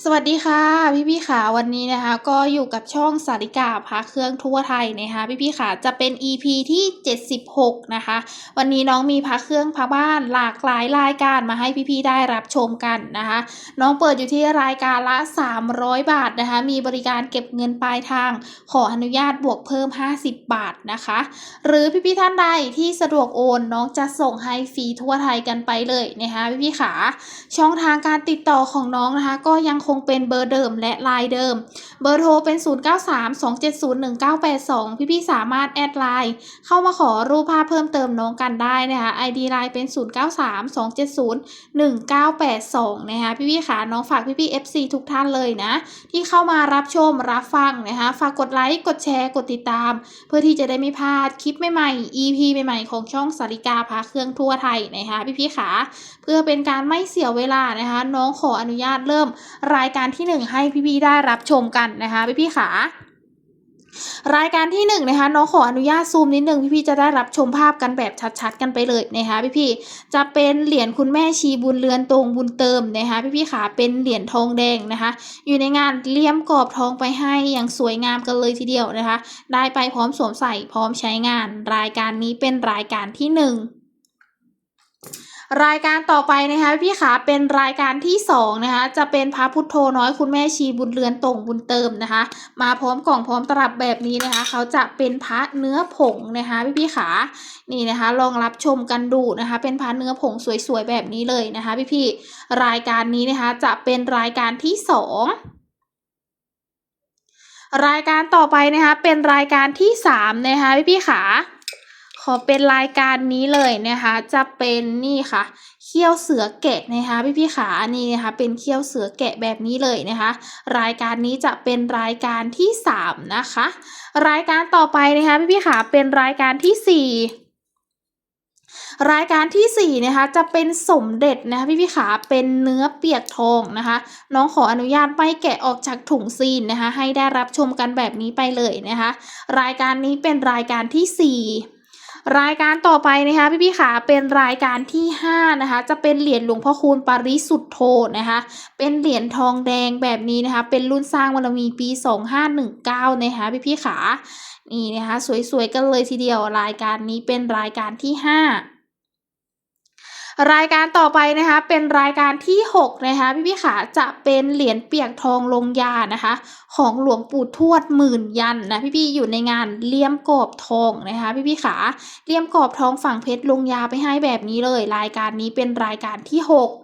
สวัสดีค่ะ พี่ๆค่ะวันนี้นะคะ ก็อยู่กับช่องสาริกาพระเครื่องทั่วไทยนะคะ พี่ๆค่ะจะเป็น EP ที่ 76 นะคะ วันนี้น้องมีพระเครื่องพระบ้านหลากหลายรายการมาให้พี่ๆได้รับชมกันนะคะ น้องเปิดอยู่ที่รายการละ 300 บาทนะคะ มีบริการเก็บเงินปลายทาง ขออนุญาตบวกเพิ่ม 50 บาทนะคะ หรือพี่ๆท่านใดที่สะดวกโอนน้องจะส่งให้ฟรีทั่วไทยกันไปเลยนะคะพี่ๆค่ะช่องทางการติดต่อของน้องนะคะ ก็ยังคงเป็นเบอร์เดิมและไลน์เดิม เบอร์โทรเป็น 0932701982 พี่ๆสามารถแอดไลน์เข้ามาขอรูปภาพเพิ่มเติมน้องกันได้นะคะ ID ไลน์เป็น 0932701982 นะคะพี่ๆค่ะน้องฝากพี่ๆ FC ทุกท่านเลยนะ ที่เข้ามารับชมรับฟังนะคะฝากกดไลค์กดแชร์กดติดตาม เพื่อที่จะได้ไม่พลาดคลิปใหม่ๆ EP ใหม่ๆ ของช่องสาริกาพาเครื่องทั่วไทยนะคะพี่ๆค่ะเพื่อเป็นการไม่เสียเวลานะคะ น้องขออนุญาตเริ่มรายการที่ 1 ให้พี่ๆได้รับชมกันนะคะพี่ๆค่ะรายการที่1นนะคะน้องขออนุญาตซูมนิดนึงพี่ๆจะได้รับชมภาพกันแบบชัดๆ กันไปเลยนะคะพี่ๆจะเป็นเหรียญคุณแม่ชีบุญเรือนตรงบุญเติมนะคะพี่ๆค่ะเป็นเหรียญทองแดงนะคะ อยู่ในงานเลี่ยมกรอบทองไปให้อย่างสวยงามกันเลยทีเดียวนะคะ ได้ไปพร้อมสวมใส่พร้อมใช้งาน รายการนี้เป็นรายการที่หนึ่ง รายการต่อไปนะคะพี่ขาเป็นรายการที่สองนะคะจะเป็นพระพุทโธน้อยคุณแม่ชีบุญเรือนตรงบุญเติมนะคะ มาพร้อมกล่องพร้อมตลับแบบนี้นะคะ เขาจะเป็นพระเนื้อผงนะคะพี่พี่ขานี่นะคะ ลองรับชมกันดูนะคะ เป็นพระเนื้อผงสวยๆแบบนี้เลยนะคะ พี่พี่รายการนี้นะคะจะเป็นรายการที่สองรายการต่อไปนะคะเป็นรายการที่สามนะคะพี่พี่ขา ขอเป็นรายการนี้เลยนะคะ จะเป็นนี่ค่ะเขี้ยวเสือแกะนะคะพี่พี่ขาอันี่นะคะเป็นเขี้ยวเสือแกะแบบนี้เลยนะคะ รายการนี้จะเป็นรายการที่สามนะคะ รายการต่อไปนะคะพี่พี่ขาเป็นรายการที่สี่รายการที่สี่นะคะจะเป็นสมเด็จนะคะพี่พี่ขาเป็นเนื้อเปียกทองนะคะ น้องขออนุญาตไม่แกะออกจากถุงซีนนะคะ ให้ได้รับชมกันแบบนี้ไปเลยนะคะ รายการนี้เป็นรายการที่สี่ รายการต่อไปนะคะพี่พี่ขาเป็นรายการที่ห้านะคะ จะเป็นเหรียญหลวงพ่อคูณปริสุทธโธนะคะ เป็นเหรียญทองแดงแบบนี้นะคะ เป็นรุ่นสร้างวรมีปีสองห้าหนึ่งเก้านะคะพี่พี่ขานี่นะคะ สวยๆกันเลยทีเดียวรายการนี้เป็นรายการที่ห้า รายการต่อไปนะคะเป็นรายการที่ 6 นะคะพี่พี่ขาจะเป็นเหรียญเปียกทองลงยานะคะ ของหลวงปู่ทวดหมื่นยันนะพี่พี่อยู่ในงานเลี่ยมกรอบทองนะคะพี่พี่ขาเลี่ยมกรอบทองฝั่งเพชรลงยาไปให้แบบนี้เลย รายการนี้เป็นรายการที่ 6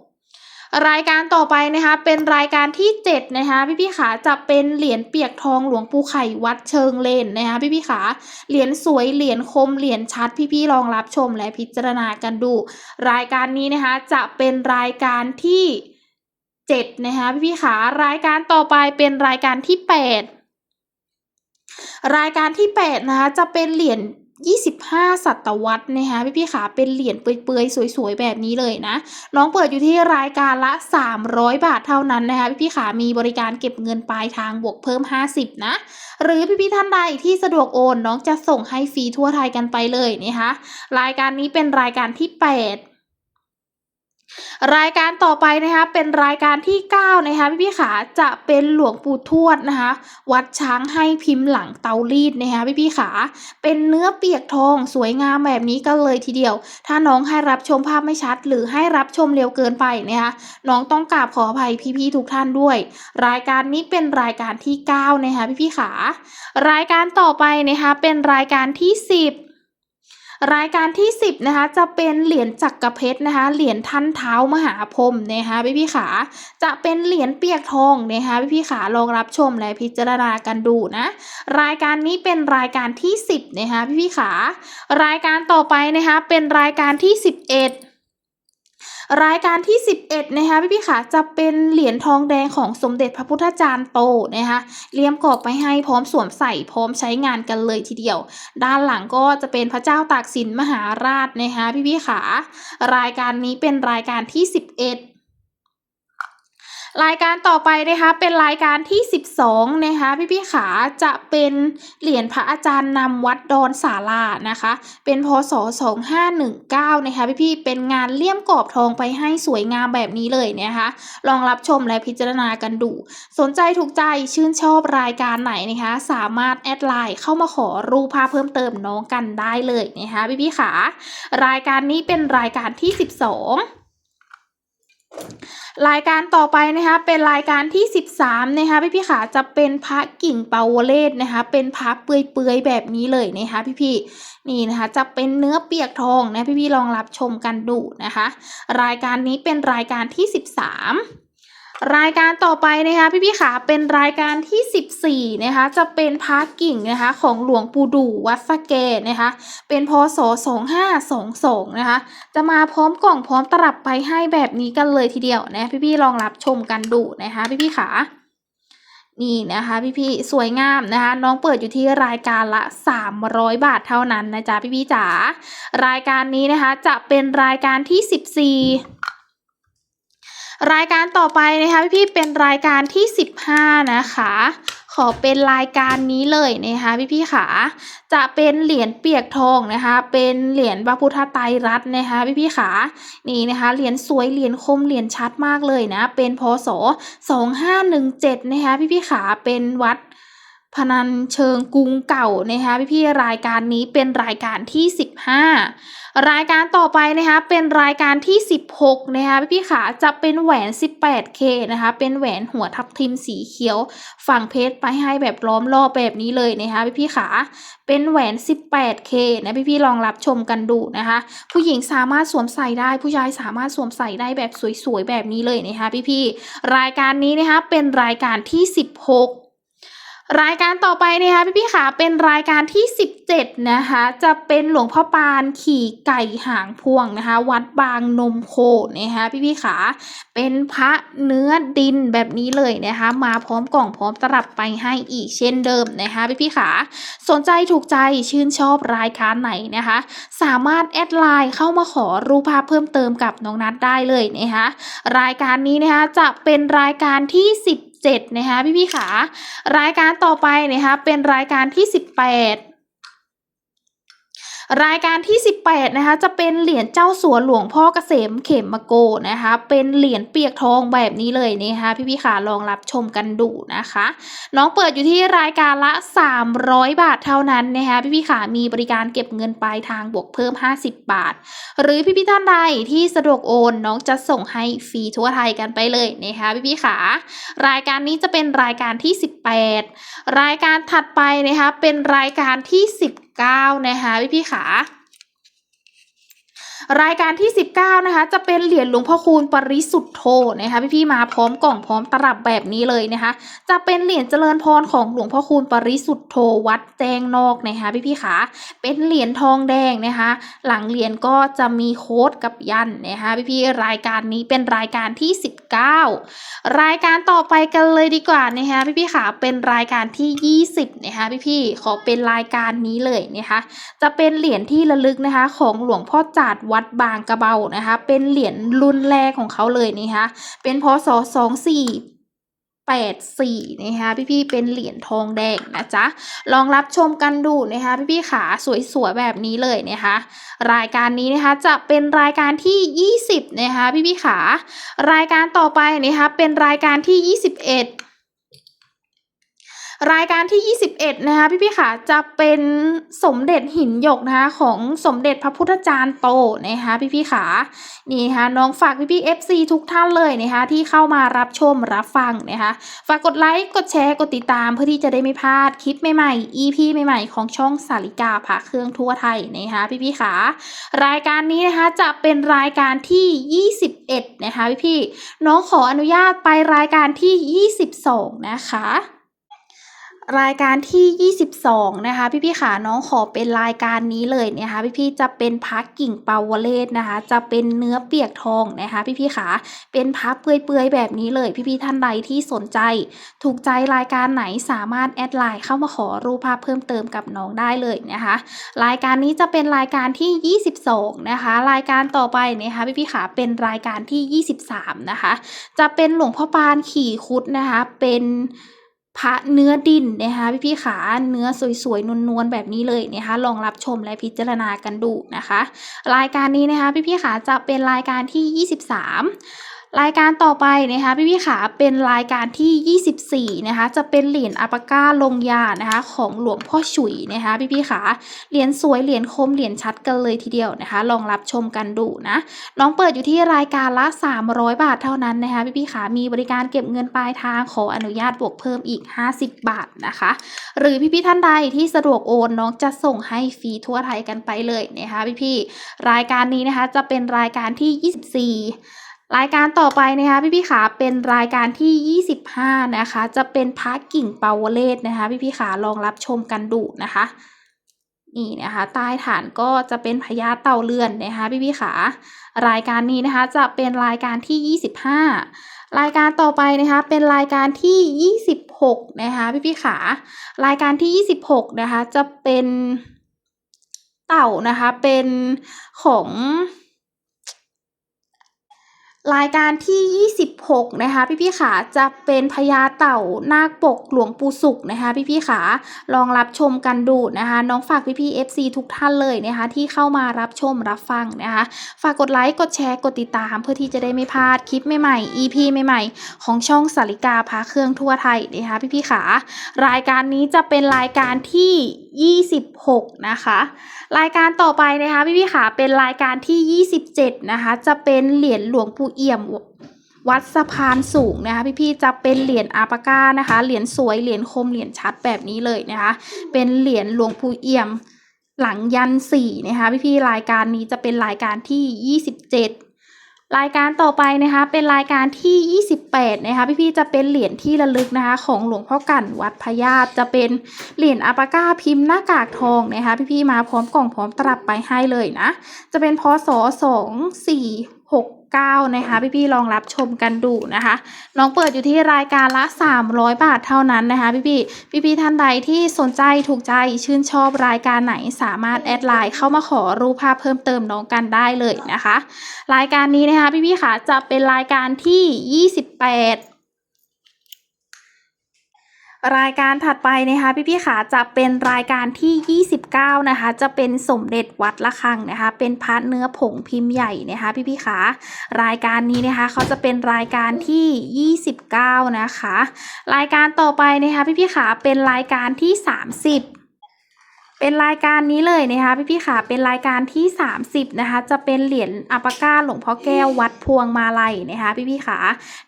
รายการต่อไปนะคะเป็นรายการที่7นะคะพี่พี่ขาจะเป็นเหรียญเปียกทองหลวงปู่ไข่วัดเชิงเลนนะคะพี่พี่ขาเหรียญสวยเหรียญคมเหรียญชัดพี่พี่ลองรับชมและพิจารณากันดู รายการนี้นะคะจะเป็นรายการที่เจ็ดนะคะพี่พี่ขารายการต่อไปเป็นรายการที่แปดรายการที่แปดนะคะจะเป็นเหรียญ 25ศตวรรษนะคะพี่พี่ขาเป็นเหรียญเปื่อยๆ สวยๆ แบบนี้เลยนะน้องเปิดอยู่ที่รายการละ 300 บาทเท่านั้นนะคะพี่พี่ขามีบริการเก็บเงินปลายทางบวกเพิ่ม 50 นะ หรือพี่พี่ท่านใดที่สะดวกโอนน้องจะส่งให้ฟรีทั่วไทยกันไปเลยนะคะรายการนี้เป็นรายการที่ 8 รายการต่อไปนะคะเป็นรายการที่ 9 นะคะพี่พี่ขาจะเป็นหลวงปู่ทวดนะคะ วัดช้างให้พิมพ์หลังเตารีดนะคะพี่พี่ขาเป็นเนื้อเปียกทองสวยงามแบบนี้กันเลยทีเดียว ถ้าน้องให้รับชมภาพไม่ชัด หรือให้รับชมเร็วเกินไปนะคะน้องต้องกราบขออภัยพี่ๆทุกท่านด้วย รายการนี้เป็นรายการที่ 9 นะคะพี่พี่ขารายการต่อไปนะคะเป็นรายการที่ 10 รายการที่ 10นะคะจะเป็นเหรียญจักรเพชรนะคะเหรียญท่านเท้ามหาพรมนะคะพี่พี่ขาจะเป็นเหรียญเปียกทองนะคะพี่พี่ขาลองรับชมและพิจารณากันดูนะรายการนี้เป็นรายการที่ 10นะคะพี่พี่ขารายการต่อไปนะคะเป็นรายการที่ 11 รายการที่ 11 นะคะพี่พี่ขาจะเป็นเหรียญทองแดงของสมเด็จพระพุทธจารย์โตนะคะเลี่ยมกรอบไปให้พร้อมสวมใส่พร้อมใช้งานกันเลยทีเดียว ด้านหลังก็จะเป็นพระเจ้าตากสินมหาราชนะคะพี่พี่ขารายการนี้เป็นรายการที่ 11 รายการต่อไปนะคะเป็นรายการที่ 12นะคะพี่พี่ขาจะเป็นเหรียญพระอาจารย์นำวัดดอนสารานะคะ เป็นพศ 2519นะคะพี่พี่เป็นงานเลี่ยมกรอบทองไปให้สวยงามแบบนี้เลยนะคะ ลองรับชมและพิจารณากันดู สนใจถูกใจชื่นชอบรายการไหนนะคะ สามารถแอดไลน์เข้ามาขอรูปภาพเพิ่มเติมน้องกันได้เลยนะคะพี่พี่ขารายการนี้เป็นรายการที่ 12 รายการต่อไปนะคะเป็นรายการที่ 13นะคะพี่พี่ๆขาจะเป็นพระกิ่งเปาวเลสนะคะเป็นพระเปื่อยๆแบบนี้เลยนะคะพี่พี่ๆนี่นะคะจะเป็นเนื้อเปียกทองนะพี่พี่ๆลองรับชมกันดูนะคะ รายการนี้เป็นรายการที่ 13 รายการต่อไปนะคะพี่พี่ขาเป็นรายการที่ 14นะคะจะเป็นพระกิ่งนะคะของหลวงปู่ดูวัดสะเกดนะคะเป็นพศ2522นะคะจะมาพร้อมกล่องพร้อมตลับไปให้แบบนี้กันเลยทีเดียวนะพี่ๆลองรับชมกันดูนะคะพี่ๆขานี่นะคะพี่ๆสวยงามนะคะ น้องเปิดอยู่ที่รายการละ 300 บาทเท่านั้นนะจ๊ะพี่ๆจ๋ารายการนี้นะคะจะเป็นรายการที่ 14 รายการต่อไปนะคะพี่ๆเป็นรายการที่ 15 นะคะ ขอเป็นรายการนี้เลยนะคะพี่ๆขาจะเป็นเหรียญเปียกทองนะคะ เป็นเหรียญพระพุทธไตรรัตน์นะคะพี่พี่ๆขานี่นะคะเหรียญสวยเหรียญคมเหรียญชัดมากเลยนะ เป็นพศ2517นะคะพี่พี่ๆขาเป็นวัด พนัญเชิงกรุงเก่านะคะพี่พี่ๆรายการนี้เป็นรายการที่ 15 รายการต่อไปนะคะเป็นรายการที่ 16นะคะพี่พี่ๆขาจะเป็นแหวน 18K นะคะเป็นแหวนหัวทับทิมสีเขียว ฝั่งเพชรไปให้แบบล้อมรอบแบบนี้เลยนะคะพี่พี่ๆขาเป็นแหวน 18K นะพี่ๆลองรับชมกันดูนะคะ ผู้หญิงสามารถสวมใส่ได้ผู้ชายสามารถสวมใส่ได้แบบสวยๆแบบนี้เลยนะคะพี่ๆรายการนี้นะคะเป็นรายการที่ 16 รายการต่อไปนะคะพี่ๆขาเป็นรายการที่ 17 นะคะ จะเป็นหลวงพ่อปานขี่ไก่หางพวงนะคะ วัดบางนมโคนะคะพี่ๆขาเป็นพระเนื้อดินแบบนี้เลยนะคะ มาพร้อมกล่องพร้อมตลับไปให้อีกเช่นเดิมนะคะพี่ๆขาสนใจถูกใจชื่นชอบรายการไหนนะคะ สามารถแอดไลน์เข้ามาขอรูปภาพเพิ่มเติมกับน้องนัดได้เลยนะคะรายการนี้นะคะจะเป็นรายการที่ 17นะคะพี่ๆขารายการต่อไปนะคะเป็นรายการที่ 18 รายการที่ 18 นะคะ จะเป็นเหรียญเจ้าสัวหลวงพ่อเกษมเขมโกนะคะ เป็นเหรียญเปียกทองแบบนี้เลยนะคะพี่พี่ขาลองรับชมกันดูนะคะ น้องเปิดอยู่ที่รายการละ 300 บาทเท่านั้นนะคะพี่พี่ขามีบริการเก็บเงินปลายทางบวกเพิ่ม 50 บาท หรือพี่พี่ท่านใดที่สะดวกโอนน้องจะส่งให้ฟรีทั่วไทยกันไปเลยนะคะพี่พี่ขารายการนี้จะเป็นรายการที่ 18 รายการถัดไปนะคะเป็นรายการที่ 19 9 นะคะพี่พี่ขา รายการที่ 19 นะคะ จะเป็นเหรียญหลวงพ่อคูณปริสุทธโธนะคะพี่ๆมาพร้อมกล่องพร้อมตลับแบบนี้เลยนะคะ จะเป็นเหรียญเจริญพรของหลวงพ่อคูณปริสุทธโธวัดแจ้งนอกนะคะพี่ๆขาเป็นเหรียญทองแดงนะคะ หลังเหรียญก็จะมีโค้ดกับยันนะคะพี่ๆรายการนี้เป็นรายการที่ 19 รายการต่อไปกันเลยดีกว่านะคะพี่ๆขาเป็นรายการที่ 20นะคะพี่ๆขอเป็นรายการนี้เลยนะคะ จะเป็นเหรียญที่ระลึกนะคะ ของหลวงพ่อจาดวัดบางกระเบานะคะ เป็นเหรียญรุ่นแรกของเขาเลยนะคะเป็นพศสองสี่แปดสี่นะคะพี่ๆเป็นเหรียญทองแดงนะจ๊ะลองรับชมกันดูนะคะพี่ๆขาสวยๆแบบนี้เลยนะคะรายการนี้นะคะจะเป็นรายการที่ 20นะคะพี่ๆขารายการต่อไปนะคะเป็นรายการที่ 21 รายการที่ 21 นะคะพี่พี่ค่ะจะเป็นสมเด็จหินหยกนะคะของสมเด็จพระพุทธจารย์โตนะคะพี่พี่ๆค่ะนี่นะคะน้องฝากพี่พี่ FC ทุกท่านเลยนะคะที่เข้ามารับชมรับฟังนะคะฝากกดไลค์กดแชร์กดติดตามเพื่อที่จะได้ไม่พลาดคลิปใหม่ๆ EP ใหม่ๆของช่องสาริกาพระเครื่องทั่วไทยนะคะพี่พี่ๆค่ะรายการนี้นะคะจะเป็นรายการที่ 21 นะคะพี่พี่น้องขออนุญาตไปรายการที่ 22 นะคะ รายการที่ 22 นะคะ พี่ๆขาน้องขอเป็นรายการนี้เลยนะคะ พี่ๆจะเป็นพักกิ่งเปาวเลศนะคะ จะเป็นเนื้อเปียกทองนะคะ พี่ๆขาเป็นพับเปื่อยๆแบบนี้เลย พี่ๆท่านใดที่สนใจ ถูกใจรายการไหนสามารถแอดไลน์เข้ามาขอรูปภาพเพิ่มเติมกับน้องได้เลยนะคะ รายการนี้จะเป็นรายการที่ 22 นะคะ รายการต่อไปนะคะพี่ๆขาเป็นรายการที่ 23 นะคะ จะเป็นหลวงพ่อปานขี่คุดนะคะเป็น พระเนื้อดินนะคะพี่พี่ขาเนื้อสวยๆนวลๆแบบนี้เลยนะคะลองรับชมและพิจารณากันดูนะคะ รายการนี้นะคะพี่พี่ขาจะเป็นรายการที่ 23 รายการต่อไปนะคะพี่พี่ขาเป็นรายการที่ 24นะคะจะเป็นเหรียญอัปปาก้าลงยานะคะของหลวงพ่อฉุยนะคะพี่พี่ขาเหรียญสวยเหรียญคมเหรียญชัดกันเลยทีเดียวนะคะ ลองรับชมกันดูนะน้องเปิดอยู่ที่รายการละ 300 บาทเท่านั้นนะคะพี่ๆขามีบริการเก็บเงินปลายทางขออนุญาตบวกเพิ่มอีก 50 บาทนะคะ หรือพี่ๆท่านใดที่สะดวกโอนน้องจะส่งให้ฟรีทั่วไทยกันไปเลยนะคะพี่ๆรายการนี้นะคะจะเป็นรายการที่ 24 รายการต่อไปนะคะพี่ๆขาเป็นรายการที่ 25 นะคะ จะเป็นพักกิ่งเปาวเลศนะคะ พี่ๆขาลองรับชมกันดูนะคะ นี่นะคะใต้ฐานก็จะเป็นพญาเต่าเลื่อนนะคะ พี่พี่ขารายการนี้นะคะจะเป็นรายการที่ 25 รายการต่อไปนะคะเป็นรายการที่ 26 นะคะ พี่พี่ขารายการที่ 26 นะคะจะเป็นเต่านะคะเป็นของ รายการที่ 26 นะคะ พี่ๆขาจะเป็นพญาเต่านาคปกหลวงปู่สุขนะคะ พี่ๆขาลองรับชมกันดูนะคะ น้องฝากพี่ๆ FC ทุกท่านเลยนะคะ ที่เข้ามารับชมรับฟังนะคะ ฝากกดไลค์กดแชร์กดติดตามเพื่อที่จะได้ไม่พลาดคลิปใหม่ๆ EP ใหม่ๆ ของช่องสาริกาพาเครื่องทั่วไทยนะคะ พี่ๆขารายการนี้จะเป็นรายการที่26 นะคะ รายการต่อไปนะคะพี่พี่ขาเป็นรายการที่ 27 นะคะ จะเป็นเหรียญหลวงปู่เอี่ยมวัดสะพานสูงนะคะ พี่พี่จะเป็นเหรียญอาปาก้านะคะ เหรียญสวยเหรียญคมเหรียญชัดแบบนี้เลยนะคะ เป็นเหรียญหลวงปู่เอี่ยมหลังยันสี่นะคะ พี่พี่รายการนี้จะเป็นรายการที่ 27 รายการต่อไปนะคะเป็นรายการที่ 28 นะคะพี่พี่ๆจะเป็นเหรียญที่ระลึกนะคะ ของหลวงพ่อกั่นวัดพญาตจะเป็นเหรียญอาปาก้าพิมพ์หน้ากากทองนะคะพี่พี่ๆมาพร้อมกล่องพร้อมตลับไปให้เลยนะ จะเป็นพศ2 4 6 9 นะคะ พี่ๆลองรับชมกันดูนะคะ น้องเปิดอยู่ที่รายการละ 300 บาทเท่านั้นนะคะ พี่ๆพี่ๆท่านใดที่สนใจถูกใจชื่นชอบรายการไหนสามารถแอดไลน์เข้ามาขอรูปภาพเพิ่มเติมน้องกันได้เลยนะคะ รายการนี้นะคะพี่พี่ๆค่ะจะเป็นรายการที่ 28 รายการถัดไปนะคะพี่พี่ขาจะเป็นรายการที่ 29 นะคะ จะเป็นสมเด็จวัดละคังนะคะ เป็นพระเนื้อผงพิมพ์ใหญ่นะคะพี่พี่ขารายการนี้นะคะเขาจะเป็นรายการที่ 29 นะคะ รายการต่อไปนะคะพี่พี่ขาเป็นรายการที่ 30 เป็นรายการนี้เลยนะคะพี่พี่ค่ะเป็นรายการที่ 30นะคะจะเป็นเหรียญอัปปาก้าหลวงพ่อแก้ววัดพวงมาลัยนะคะพี่พี่ค่ะ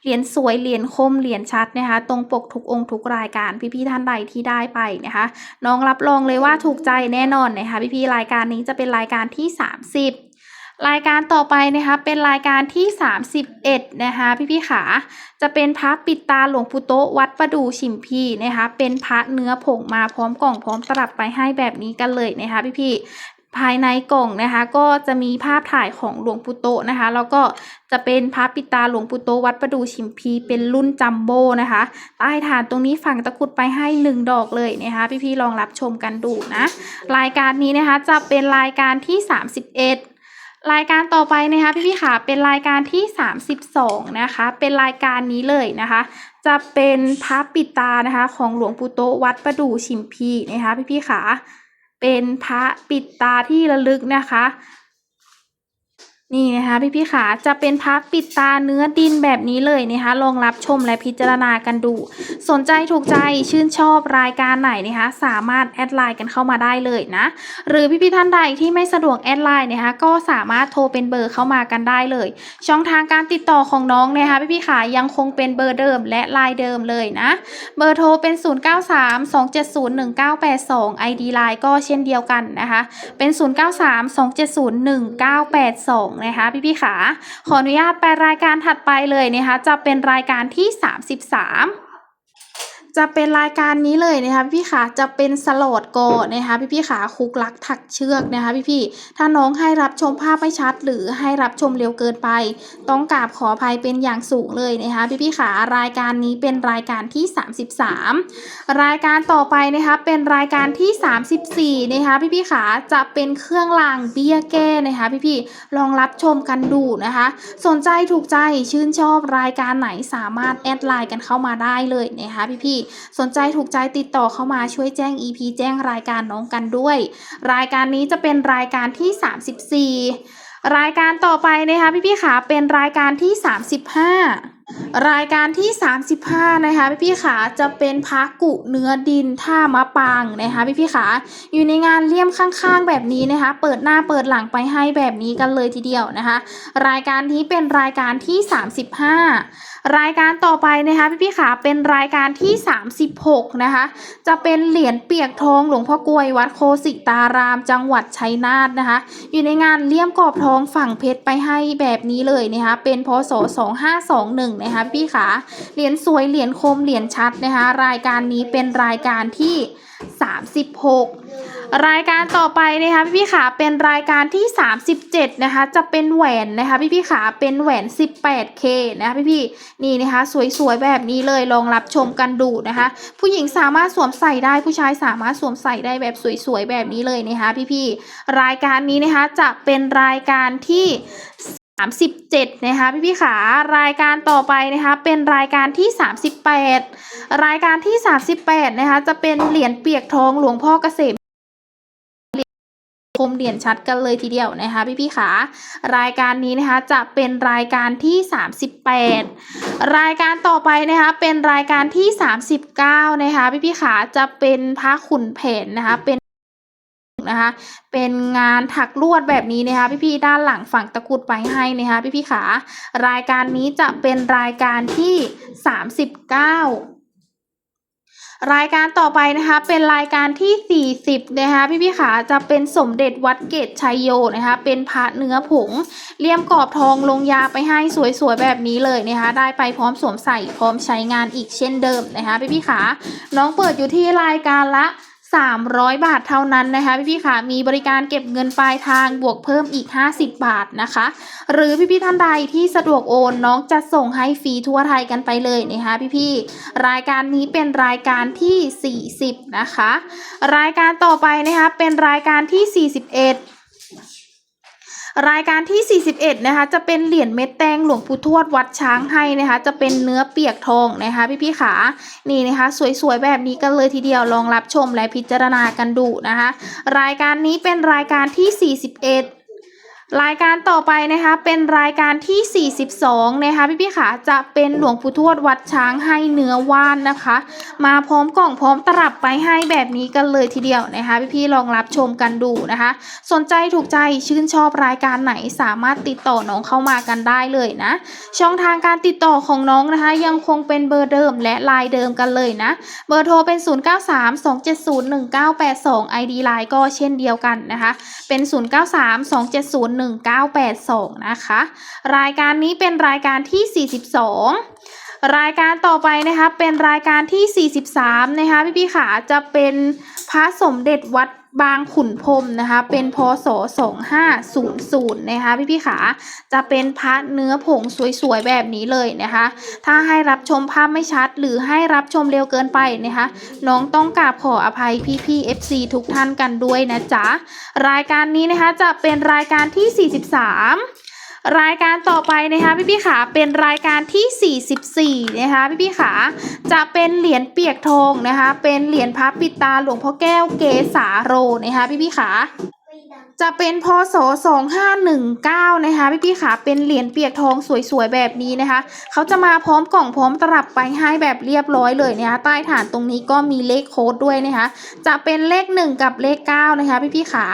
เหรียญสวยเหรียญคมเหรียญชัดนะคะตรงปกทุกองค์ทุกรายการพี่พี่ท่านใดที่ได้ไปนะคะน้องรับรองเลยว่าถูกใจแน่นอนนะคะพี่พี่รายการนี้จะเป็นรายการที่ 30 รายการต่อไปนะคะเป็นรายการที่ 31นะคะพี่พี่ๆขาจะเป็นพระปิดตาหลวงปู่โตวัดประดูชิมพีนะคะเป็นพระเนื้อผงมาพร้อมกล่องพร้อมตลับไปให้แบบนี้กันเลยนะคะพี่พี่ๆภายในกล่องนะคะก็จะมีภาพถ่ายของหลวงปู่โตนะคะ แล้วก็จะเป็นพระปิดตาหลวงปู่โตวัดประดูชิมพีเป็นรุ่นจัมโบ้นะคะใต้ฐานตรงนี้ฝังตะกุดไปให้หนึ่งดอกเลยนะคะพี่ๆลองรับชมกันดูนะ รายการนี้นะคะจะเป็นรายการที่ 31 รายการต่อไปนะคะพี่ๆค่ะเป็นรายการที่ 32 นะคะ เป็นรายการนี้เลยนะคะ จะเป็นพระปิตานะคะ ของหลวงปู่โตวัดประดู่ชิมพีนะคะพี่ๆค่ะเป็นพระปิดตาที่ระลึกนะคะ นี่นะคะพี่พี่ๆขาจะเป็นพับปิดตาเนื้อดินแบบนี้เลยนะคะลองรับชมและพิจารณากันดู สนใจถูกใจชื่นชอบรายการไหนนะคะสามารถแอดไลน์กันเข้ามาได้เลยนะ หรือพี่พี่ๆท่านใดที่ไม่สะดวกแอดไลน์นะคะก็สามารถโทรเป็นเบอร์เข้ามากันได้เลย ช่องทางการติดต่อของน้องนะคะพี่พี่ๆขายังคงเป็นเบอร์เดิมและไลน์เดิมเลยนะ เบอร์โทรเป็น 0932701982 ID ไลน์ก็เช่นเดียวกันนะคะเป็น 0932701982นะคะพี่ๆขาขออนุญาตไปรายการถัดไปเลยนะคะจะเป็นรายการที่ 33 จะเป็นรายการนี้เลยนะคะพี่ขาจะเป็นสโลดโกนะคะพี่ๆขาคุกลักถักเชือกนะคะพี่ๆถ้าน้องให้รับชมภาพไม่ชัด หรือให้รับชมเร็วเกินไป ต้องกราบขออภัยเป็นอย่างสูงเลยนะคะพี่ๆขารายการนี้เป็นรายการที่ 33 รายการต่อไปนะคะเป็นรายการที่ 34นะคะพี่ๆขาจะเป็นเครื่องรางเบี้ยแก้นะคะพี่ๆลองรับชมกันดูนะคะ สนใจถูกใจชื่นชอบรายการไหนสามารถแอดไลน์กันเข้ามาได้เลยนะคะพี่ๆสนใจถูกใจติดต่อเข้ามาช่วยแจ้ง EP แจ้งรายการน้องกันด้วย รายการนี้จะเป็นรายการที่ 34 รายการต่อไปนะคะพี่ๆขาเป็นรายการที่ 35 รายการที่ 35 นะคะพี่ๆขาจะเป็นพักกุเนื้อดินท่ามะปางนะคะพี่ๆขาอยู่ในงานเลี่ยมข้างๆแบบนี้นะคะ เปิดหน้าเปิดหลังไปให้แบบนี้กันเลยทีเดียวนะคะ รายการนี้เป็นรายการที่ 35 รายการต่อไปนะคะพี่ๆขาเป็นรายการที่ 36 นะคะ จะเป็นเหรียญเปียกทองหลวงพ่อกลวยวัดโคสิตาราม จังหวัดชัยนาทนะคะ อยู่ในงานเลี่ยมกรอบทองฝั่งเพชรไปให้แบบนี้เลยนะคะเป็นพศ2521นะคะพี่ขาเหรียญสวยเหรียญคมเหรียญชัดนะคะรายการนี้เป็นรายการที่ 36 รายการต่อไปนะคะพี่พี่ขาเป็นรายการที่ 37นะคะจะเป็นแหวนนะคะพี่พี่ขาเป็นแหวน 18K นะคะพี่พี่นี่นะคะสวยๆแบบนี้เลยลองรับชมกันดูนะคะผู้หญิงสามารถสวมใส่ได้ผู้ชายสามารถสวมใส่ได้แบบสวยๆแบบนี้เลยนะคะพี่พี่รายการนี้นะคะจะเป็นรายการที่ 37นะคะพี่พี่ขารายการต่อไปนะคะเป็นรายการที่ 38 รายการที่ 38นะคะจะเป็นเหรียญเปียกทองหลวงพ่อเกษมคมเหรียญชัดกันเลยทีเดียวนะคะพี่พี่ขารายการนี้นะคะจะเป็นรายการที่ 38 รายการต่อไปนะคะเป็นรายการที่ 39นะคะพี่พี่ขาจะเป็นพระขุนแผนนะคะเป็น นะคะ เป็นงานถักลวดแบบนี้นะคะ พี่ๆด้านหลังฝั่งตะกรุดไปให้นะคะ พี่ๆขารายการนี้จะเป็นรายการที่ 39รายการต่อไปนะคะเป็นรายการที่ 40 นะคะพี่ๆขาจะเป็นสมเด็จวัดเกตชัยโยนะคะเป็นพระเนื้อผงเลี่ยมกรอบทองลงยาไปให้สวยๆแบบนี้เลยนะคะได้ไปพร้อมสวมใส่พร้อมใช้งานอีกเช่นเดิมนะคะพี่ๆขาน้องเปิดอยู่ที่รายการละ 300 บาทเท่านั้นนะคะพี่ๆค่ะมีบริการเก็บเงินปลายทางบวกเพิ่มอีก 50 บาทนะคะ หรือพี่ๆท่านใดที่สะดวกโอนน้องจะส่งให้ฟรีทั่วไทยกันไปเลยนะคะพี่ๆรายการนี้เป็นรายการที่ 40 นะคะ รายการต่อไปนะคะเป็นรายการที่ 41 รายการที่ 41 นะคะ จะเป็นเหรียญเม็ดแตงหลวงปู่ทวดวัดช้างให้นะคะ จะเป็นเนื้อเปียกทองนะคะ พี่ๆขา นี่นะคะ สวยๆ แบบนี้กันเลยทีเดียว ลองรับชมและพิจารณากันดูนะคะ รายการนี้เป็นรายการที่ 41 รายการต่อไปนะคะเป็นรายการที่ 42 นะคะพี่พี่ๆขาจะเป็นหลวงปู่ทวดวัดช้างให้เนื้อว่านนะคะ มาพร้อมกล่องพร้อมตลับไปให้แบบนี้กันเลยทีเดียวนะคะพี่พี่ๆลองรับชมกันดูนะคะ สนใจถูกใจชื่นชอบรายการไหนสามารถติดต่อน้องเข้ามากันได้เลยนะ ช่องทางการติดต่อของน้องนะคะ ยังคงเป็นเบอร์เดิมและไลน์เดิมกันเลยนะ เบอร์โทรเป็น 0932701982 ID ไลน์ก็เช่นเดียวกันนะคะ เป็น1982 นะคะ รายการนี้เป็นรายการที่ 42 รายการต่อไปนะคะเป็นรายการที่ 43 นะคะพี่พี่ขาจะเป็นพระสมเด็จวัด บางขุนพรมนะคะ เป็นพศ 2500 นะคะพี่พี่ๆขาจะเป็นพระเนื้อผงสวยๆ แบบนี้เลยนะคะ ถ้าให้รับชมภาพไม่ชัด หรือให้รับชมเร็วเกินไปนะคะ น้องต้องกราบขออภัยพี่ๆ FC ทุกท่านกันด้วยนะจ๊ะ รายการนี้นะคะจะเป็นรายการที่ 43 รายการต่อไปนะคะพี่พี่ขาเป็นรายการที่ 44 นะคะพี่พี่ขาจะเป็นเหรียญเปียกทองนะคะ เป็นเหรียญพระปิดตาหลวงพ่อแก้วเกสาโรนะคะพี่พี่ขา จะเป็นพศ2519 นะคะพี่พี่ขาเป็นเหรียญเปียกทองสวยๆแบบนี้นะคะ เขาจะมาพร้อมกล่องพร้อมตลับไปให้แบบเรียบร้อยเลยนะคะใต้ฐานตรงนี้ก็มีเลขโค้ดด้วยนะคะจะเป็นเลข 1 กับเลข 9 นะคะพี่พี่ขา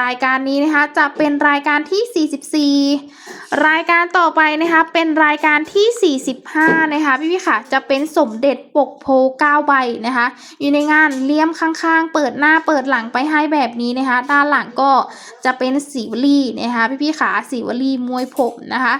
รายการนี้นะคะจะเป็นรายการที่ 44 รายการต่อไปนะคะเป็นรายการที่ 45 นะคะพี่พี่ขาจะเป็นสมเด็จปกโพ9ใบนะคะอยู่ในงานเลี่ยมข้างๆ เปิดหน้าเปิดหลังไปให้แบบนี้นะคะด้านหลังก็จะเป็นสีวลีนะคะพี่ๆขาสีวลีมวยผมนะคะ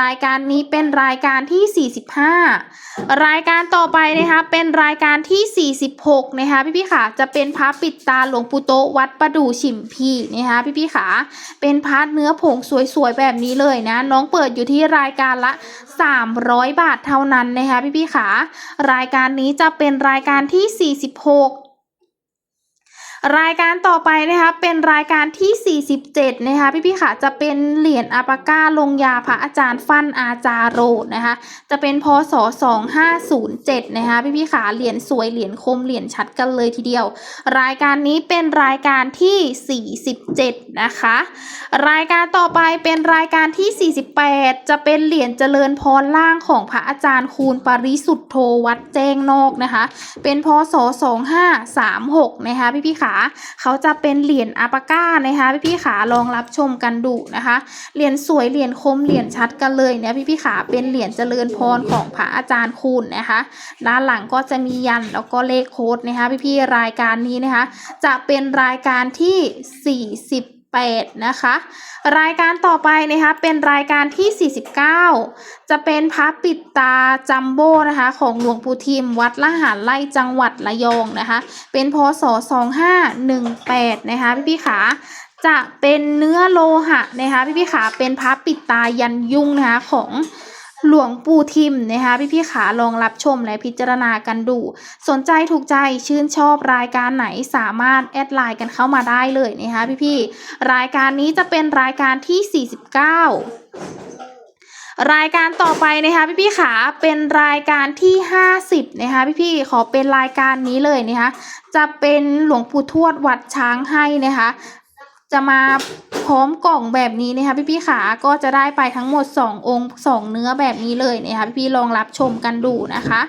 รายการนี้เป็นรายการที่ 45 รายการต่อไปนะคะเป็นรายการที่ 46นะคะพี่ๆขาจะเป็นพระปิดตาหลวงปู่โตวัดประดู่ฉิมพีนะคะพี่ๆขาเป็นพระเนื้อผงสวยๆแบบนี้เลยนะน้องเปิดอยู่ที่รายการละ 300 บาทเท่านั้นนะคะพี่ๆขารายการนี้จะเป็นรายการที่ 46 รายการต่อไปนะคะเป็นรายการที่ 47 นะคะพี่ๆค่ะจะเป็นเหรียญอาปาก้าลงยาพระอาจารย์ฟันอาจารโรนะคะจะเป็นพศ 2507 นะคะพี่ๆค่ะเหรียญสวยเหรียญคมเหรียญชัดกันเลยทีเดียว รายการนี้เป็นรายการที่ 47 นะคะ รายการต่อไปเป็นรายการที่ 48 จะเป็นเหรียญเจริญพรล่างของพระอาจารย์คูณปริสุทธโธวัดแจ้งนอกนะคะ เป็นพศ 2536 นะคะพี่พี่ๆขาเขาจะเป็นเหรียญอาปาก้านะคะพี่พี่ขาลองรับชมกันดูนะคะ เหรียญสวยเหรียญคมเหรียญชัดกันเลยเนี่ยพี่พี่ขาเป็นเหรียญเจริญพรของพระอาจารย์คุณนะคะ ด้านหลังก็จะมียันแล้วก็เลขโค้ดนะคะพี่พี่รายการนี้นะคะ จะเป็นรายการที่ 48นะคะรายการต่อไปนะคะเป็นรายการที่ 49 จะเป็นพระปิดตาจัมโบ้นะคะของหลวงปู่ทิมวัดละหารไล่จังหวัดระยองนะคะเป็นพศ 2518 นะคะพี่พี่ๆขาจะเป็นเนื้อโลหะนะคะพี่พี่ๆขาเป็นพระปิดตายันยุ่งนะคะของ หลวงปู่ทิมนะคะพี่ๆขาลองรับชมและพิจารณากันดู สนใจถูกใจชื่นชอบรายการไหนสามารถแอดไลน์กันเข้ามาได้เลยนะคะพี่ๆรายการนี้จะเป็นรายการที่ 49รายการต่อไปนะคะพี่พี่ๆขาเป็นรายการที่ 50นะคะพี่พี่ๆขอเป็นรายการนี้เลยนะคะจะเป็นหลวงปู่ทวดวัดช้างให้นะคะ จะมาพร้อมกล่องแบบนี้นะคะพี่พี่ขาก็จะได้ไปทั้งหมด 2 องค์ 2 เนื้อแบบนี้เลยนะคะพี่พี่ลองรับชมกันดูนะคะ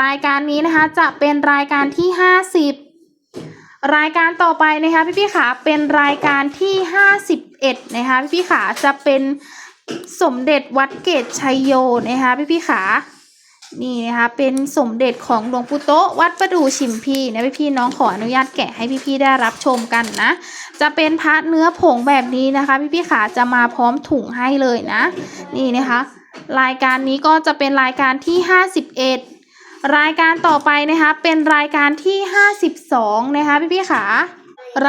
รายการนี้นะคะจะเป็นรายการที่ 50รายการต่อไปนะคะพี่พี่ขาเป็นรายการที่ 51นะคะพี่พี่ขาจะเป็นสมเด็จวัดเกตชัยโยนะคะพี่พี่ขา นี่นะคะ เป็นสมเด็จของหลวงปู่โตวัดประดูชิมพีนะพี่พี่น้องขออนุญาตแกะให้พี่พี่ได้รับชมกันนะ จะเป็นพระเนื้อผงแบบนี้นะคะ พี่พี่ขาจะมาพร้อมถุงให้เลยนะ นี่นะคะ รายการนี้ก็จะเป็นรายการที่ 51 รายการต่อไปนะคะ เป็นรายการที่ 52 นะคะพี่พี่ขา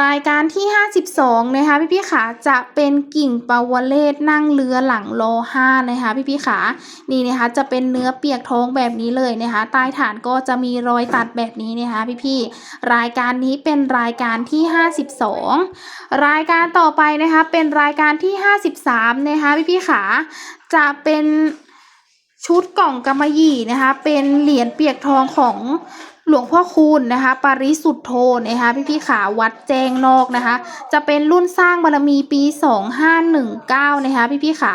รายการที่ 52 นะคะพี่พี่ขาจะเป็นกิ่งปาวเลศนั่งเรือหลังโลห้านะคะพี่พี่ขานี่นะคะจะเป็นเนื้อเปียกท้องแบบนี้เลยนะคะใต้ฐานก็จะมีรอยตัดแบบนี้นะคะพี่ๆรายการนี้เป็นรายการที่ 52 รายการต่อไปนะคะเป็นรายการที่ 53 นะคะพี่ๆขาจะเป็นชุดกล่องกำมะหยี่นะคะเป็นเหรียญเปียกทองของ หลวงพ่อคูณนะคะ ปริสุทธโธนะคะพี่ๆขาวัดแจงนอกนะคะ จะเป็นรุ่นสร้างบารมีปี 2519นะคะพี่ๆขา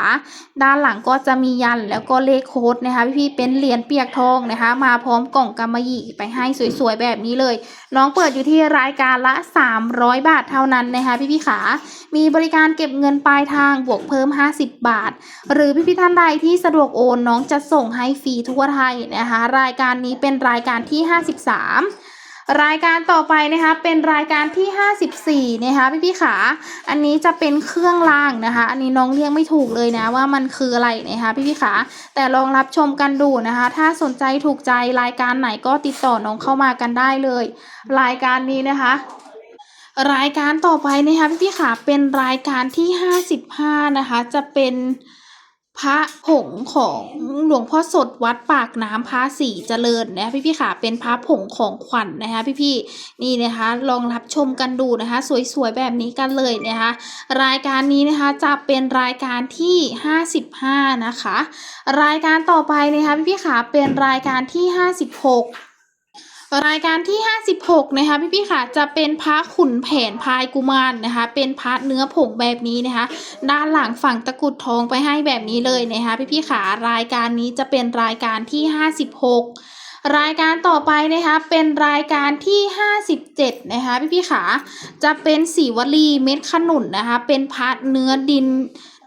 ด้านหลังก็จะมียันแล้วก็เลขโค้ดนะคะพี่ๆเป็นเหรียญเปียกทองนะคะ มาพร้อมกล่องกำมะหยี่ไปให้สวยๆแบบนี้เลย น้องเปิดอยู่ที่รายการละ 300 บาทเท่านั้นนะคะพี่ๆขามีบริการเก็บเงินปลายทางบวกเพิ่ม 50 บาท หรือพี่ๆท่านใดที่สะดวกโอนน้องจะส่งให้ฟรีทั่วไทยนะคะ รายการนี้เป็นรายการที่53 รายการต่อไปนะคะเป็นรายการที่ 54นะคะพี่พี่ขาอันนี้จะเป็นเครื่องรางนะคะ อันนี้น้องเรียกไม่ถูกเลยนะว่ามันคืออะไรนะคะพี่พี่ขาแต่ลองรับชมกันดูนะคะ ถ้าสนใจถูกใจรายการไหนก็ติดต่อน้องเข้ามากันได้เลย รายการนี้นะคะรายการต่อไปนะคะพี่พี่ขาเป็นรายการที่ 55นะคะจะเป็น พระผงของหลวงพ่อสดวัดปากน้ำพระสีเจริญนะพี่พี่ๆขาเป็นพระผงของขวัญนนะคะพี่พี่ๆนี่นะคะลองรับชมกันดูนะคะ สวยๆแบบนี้กันเลยนะคะรายการนี้นะคะจะเป็นรายการที่ 55 นะคะ รายการต่อไปนะคะพี่พี่ๆขาเป็นรายการที่ 56 รายการที่ 56 นะคะพี่ๆค่ะจะเป็นพระขุนแผนพายกุมารนะคะ เป็นพระเนื้อผงแบบนี้นะคะ ด้านหลังฝั่งตะกุดทองไปให้แบบนี้เลยนะคะพี่ๆค่ะรายการนี้จะเป็นรายการที่ 56 รายการต่อไปนะคะเป็นรายการที่ 57 นะคะพี่ๆค่ะจะเป็นสีวลีเม็ดขนุนนะคะ เป็นพระเนื้อดิน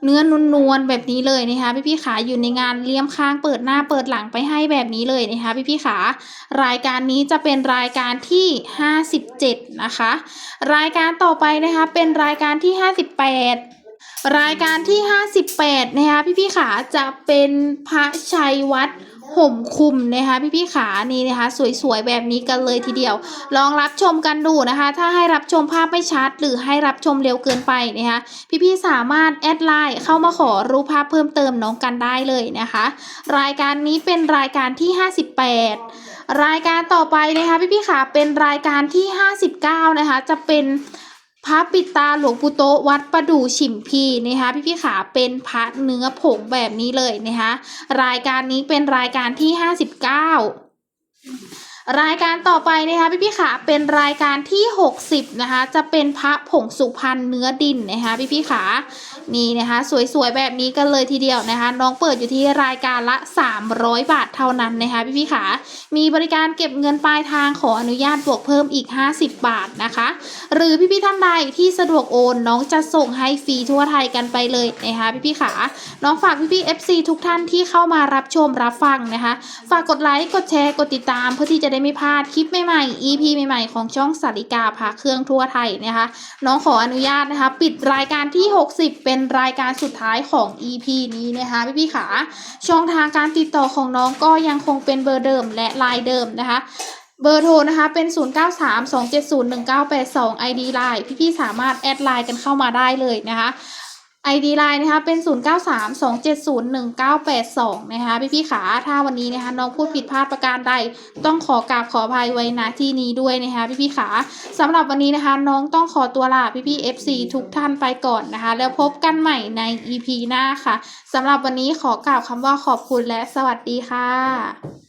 เนื้อนวลๆแบบนี้เลยนะคะพี่พี่ขาอยู่ในงานเลี่ยมข้างเปิดหน้าเปิดหลังไปให้แบบนี้เลยนะคะพี่พี่ขารายการนี้จะเป็นรายการที่ 57 นะคะ รายการต่อไปนะคะเป็นรายการที่ 58รายการที่ 58 นะคะพี่พี่ขาจะเป็นพระชัยวัด ห่มคุมนะคะพี่ๆขานี่นะคะ สวยๆแบบนี้กันเลยทีเดียว ลองรับชมกันดูนะคะ ถ้าให้รับชมภาพไม่ชัด หรือให้รับชมเร็วเกินไปนะคะพี่ๆสามารถแอดไลน์เข้ามาขอรูปภาพเพิ่มเติมน้องกันได้เลยนะคะ รายการนี้เป็นรายการที่ 58 รายการต่อไปนะคะพี่ๆขาเป็นรายการที่ 59 นะคะจะเป็น พระปิดตาหลวงปู่โตวัดประดู่ฉิมพีนะคะพี่พี่ขาเป็นพระเนื้อผงแบบนี้เลยนะคะรายการนี้เป็นรายการที่ 59รายการต่อไปนะคะพี่พี่ขาเป็นรายการที่ 60นะคะจะเป็นพระผงสุพรรณเนื้อดินนะคะพี่พี่ขา นี่นะคะสวยๆแบบนี้กันเลยทีเดียวนะคะ น้องเปิดอยู่ที่รายการละ 300 บาทเท่านั้นนะคะพี่พี่ขา มีบริการเก็บเงินปลายทางขออนุญาตบวกเพิ่มอีก 50 บาทนะคะ หรือพี่พี่ท่านใดที่สะดวกโอนน้องจะส่งให้ฟรีทั่วไทยกันไปเลยนะคะพี่พี่ขา น้องฝากพี่พี่ๆ FC ทุกท่านที่เข้ามารับชมรับฟังนะคะ ฝากกดไลค์กดแชร์กดติดตาม เพื่อที่จะได้ไม่พลาดคลิปใหม่ๆ EP ใหม่ๆของช่องสาริกาพาเครื่องทั่วไทยนะคะ น้องขออนุญาตนะคะ ปิดรายการที่ 60 เป็น็นรายการสุดท้ายของ EP นี้นะคะพี่ๆขา ช่องทางการติดต่อของน้องก็ยังคงเป็นเบอร์เดิมและไลน์เดิมนะคะเบอร์โทรนะคะเป็น 0932701982 ID Line พี่ๆสามารถแอดไลน์กันเข้ามาได้เลยนะคะ ID Line นะคะเป็น 0932701982 นะคะพี่ๆขาถ้าวันนี้นะคะน้องพูดผิดพลาดประการใด ต้องขอกราบขออภัยไว้ณที่นี้ด้วยนะคะพี่ๆขาสำหรับวันนี้นะคะน้องต้องขอตัวลาพี่ๆ FC ทุกท่านไปก่อนนะคะ แล้วพบกันใหม่ใน EP หน้าค่ะสำหรับวันนี้ขอกล่าวคำว่าขอบคุณและสวัสดีค่ะ